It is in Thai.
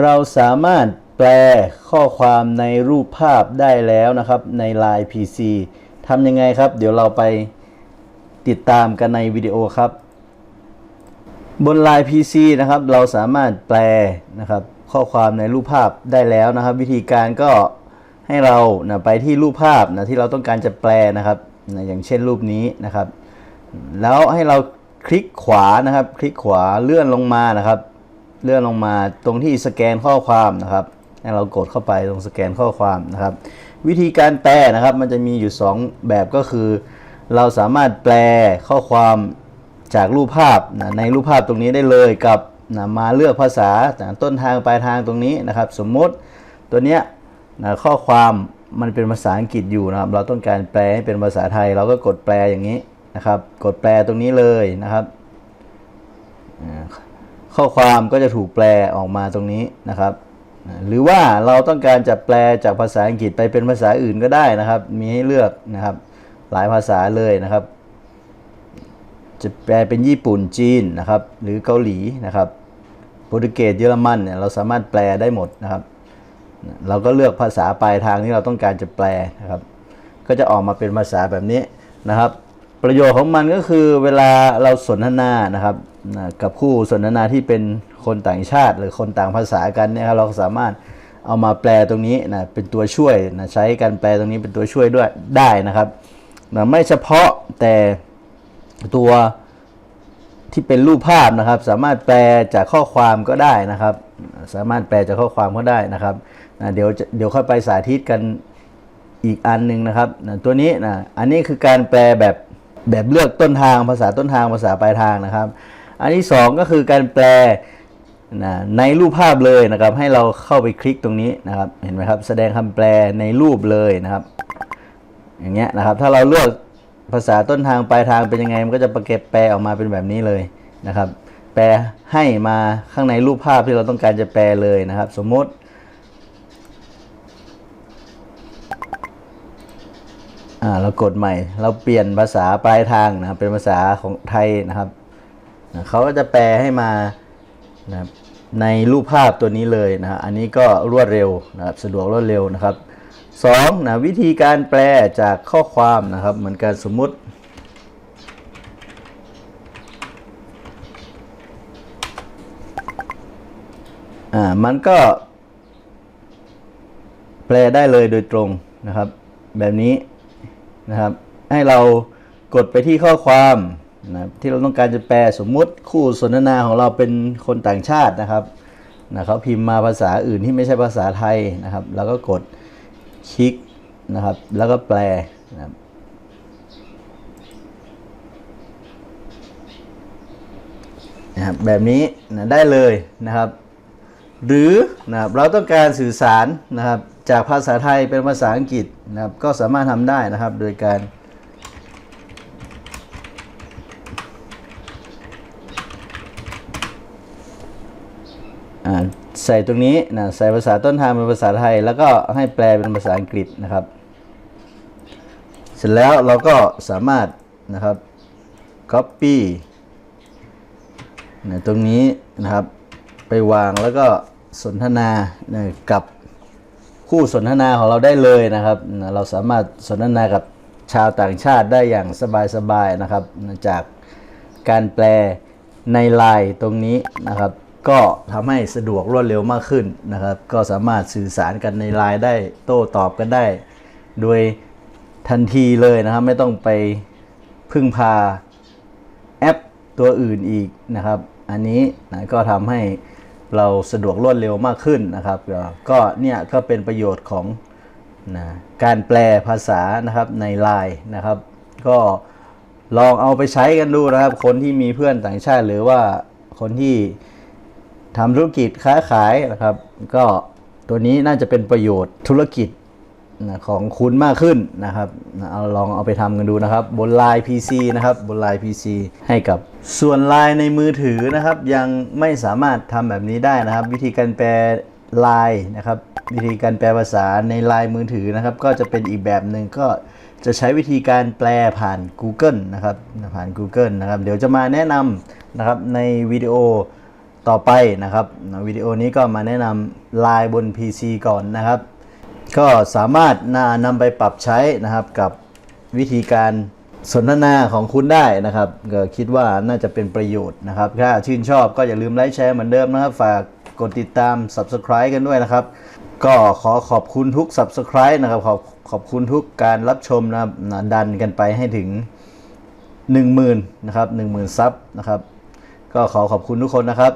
เราสามารถแปลข้อความในรูปภาพได้แล้วนะครับ ใน Line PC ทำยังไงครับ เดี๋ยวเราไปติดตามกันในวิดีโอครับ บน Line PC นะครับ เราสามารถแปลนะครับ ข้อความในรูปภาพได้แล้วนะครับ วิธีการก็ให้เรานะไปที่รูปภาพนะที่เราต้องการจะแปลนะครับนะอย่างเช่นรูปนี้นะครับ แล้วให้เราคลิกขวานะครับ คลิกขวาเลื่อนลงมานะครับ เลื่อนลงมาตรงที่สแกนข้อความนะครับให้เรากดเข้าไปตรงสแกนข้อความนะครับ วิธีการแปลนะครับ มันจะมีอยู่ 2 แบบก็คือ เราสามารถแปลข้อความจากรูปภาพนะในรูปภาพตรงนี้ได้เลยกับนะมาเลือกภาษานะต้นทางปลายทางตรงนี้นะครับ สมมติตัวเนี้ยนะข้อความมันเป็นภาษาอังกฤษอยู่นะครับ เราต้องการแปลให้เป็นภาษาไทย เราก็กดแปลอย่างนี้นะครับ กดแปลตรงนี้เลยนะครับ ข้อความก็จะถูกแปลออกมาตรงนี้นะครับ หรือว่าเราต้องการจะแปลจากภาษาอังกฤษไปเป็นภาษาอื่นก็ได้นะครับ มีให้เลือกนะครับ หลายภาษาเลยนะครับ จะแปลเป็นญี่ปุ่นจีนนะครับ หรือเกาหลีนะครับโปรตุเกสเยอรมันเนี่ยเราสามารถแปลได้หมดนะครับ เราก็เลือกภาษาปลายทางที่เราต้องการจะแปลนะครับ ก็จะออกมาเป็นภาษาแบบนี้นะครับ ประโยชน์ของมันก็คือเวลาเราสนทนานะครับ นะกับคู่สนทนาที่เป็นคนต่างชาติ หรือคนต่างภาษากันเนี่ยครับเราสามารถเอามาแปลตรงนี้นะเป็นตัวช่วยนะใช้การแปลตรงนี้เป็นตัวช่วยด้วยได้นะครับนะไม่เฉพาะแต่ตัวที่เป็นรูปภาพนะครับ สามารถแปลจากข้อความก็ได้นะครับ สามารถแปลจากข้อความก็ได้นะครับนะเดี๋ยวเดี๋ยวค่อยไปสาธิตกันอีกอันหนึ่งนะครับนะตัวนี้นะอันนี้คือการแปลแบบแบบเลือกต้นทางภาษาต้นทางภาษาปลายทางนะครับ อันที่สองก็คือการแปลนะในรูปภาพเลยนะครับ ให้เราเข้าไปคลิกตรงนี้นะครับ เห็นไหมครับ แสดงคำแปลในรูปเลยนะครับ อย่างเงี้ยนะครับ ถ้าเราเลือกภาษาต้นทางปลายทางเป็นยังไง มันก็จะประเก็บแปลออกมาเป็นแบบนี้เลยนะครับ แปลให้มาข้างในรูปภาพที่เราต้องการจะแปลเลยนะครับ สมมติเรากดใหม่ เราเปลี่ยนภาษาปลายทางนะครับเป็นภาษาของไทยนะครับ นะเขาก็จะแปลให้มานะในรูปภาพตัวนี้เลยนะฮะอันนี้ก็รวดเร็วนะครับสะดวกรวดเร็วนะครับสองนะวิธีการแปลจากข้อความนะครับ เหมือนกันสมมุติอ่ามันก็ แปลได้เลยโดยตรงนะครับ แบบนี้นะครับ ให้เรากดไปที่ข้อความ นะที่เราต้องการจะแปลสมมุติคู่สนทนาของเราเป็นคนต่างชาตินะครับนะเขาพิมพ์มาภาษาอื่นที่ไม่ใช่ภาษาไทยนะครับแล้วก็กดคลิกนะครับ แล้วก็แปลนะครับนะครับแบบนี้นะได้เลยนะครับ หรือนะครับเราต้องการสื่อสารนะครับจากภาษาไทยเป็นภาษาอังกฤษนะครับก็สามารถทำได้นะครับ โดยการ ใส่ตรงนี้นะใส่ภาษาต้นทางเป็นภาษาไทย แล้วก็ให้แปลเป็นภาษาอังกฤษนะครับ เสร็จแล้วเราก็สามารถนะครับ copy นะตรงนี้นะครับไปวางแล้วก็สนทนานะกับคู่สนทนาของเราได้เลยนะครับนะเราสามารถสนทนากับชาวต่างชาติได้อย่างสบายๆนะครับนะจากการแปลในไลน์ตรงนี้นะครับ ก็ทำให้สะดวกรวดเร็วมากขึ้นนะครับ ก็สามารถสื่อสารกันในไลน์ได้โต้ตอบกันได้ โดยทันทีเลยนะครับ ไม่ต้องไปพึ่งพาแอปตัวอื่นอีกนะครับ อันนี้นะก็ทำให้เราสะดวกรวดเร็วมากขึ้นนะครับก็ก็เนี่ยก็เป็นประโยชน์ของนะการแปลภาษานะครับในไลน์นะครับ ก็ลองเอาไปใช้กันดูนะครับ คนที่มีเพื่อนต่างชาติหรือว่าคนที่ ทำธุรกิจค้าขายนะครับ ก็ตัวนี้น่าจะเป็นประโยชน์ธุรกิจของคุณมากขึ้นนะครับเอาลองเอาไปทำกันดูนะครับ บนไลน์ PC นะครับ บนไลน์ PC ให้กับส่วนไลน์ในมือถือนะครับ ยังไม่สามารถทำแบบนี้ได้นะครับ วิธีการแปลไลน์นะครับ วิธีการแปลภาษาในไลน์มือถือนะครับ ก็จะเป็นอีกแบบหนึ่งก็จะใช้วิธีการแปลผ่าน Google นะครับผ่าน Google นะครับ เดี๋ยวจะมาแนะนำนะครับในวิดีโอ ต่อไปนะครับวิดีโอนี้ก็มาแนะนำ Line บน PC ก่อนนะครับ ก็สามารถนานำไปปรับใช้นะครับกับวิธีการสนทนาของคุณได้นะครับก็คิดว่าน่าจะเป็นประโยชน์นะครับ ถ้าชื่นชอบก็อย่าลืมไลค์แชร์เหมือนเดิมนะครับ ฝากกดติดตาม Subscribe กันด้วยนะครับ ก็ขอขอบคุณทุก Subscribe นะครับ ขอบขอบคุณทุกการรับชมนะครับดันกันไปให้ถึง 10,000นะครับ10,000 ซับนะครับ ก็ขอขอบคุณทุกคนนะครับ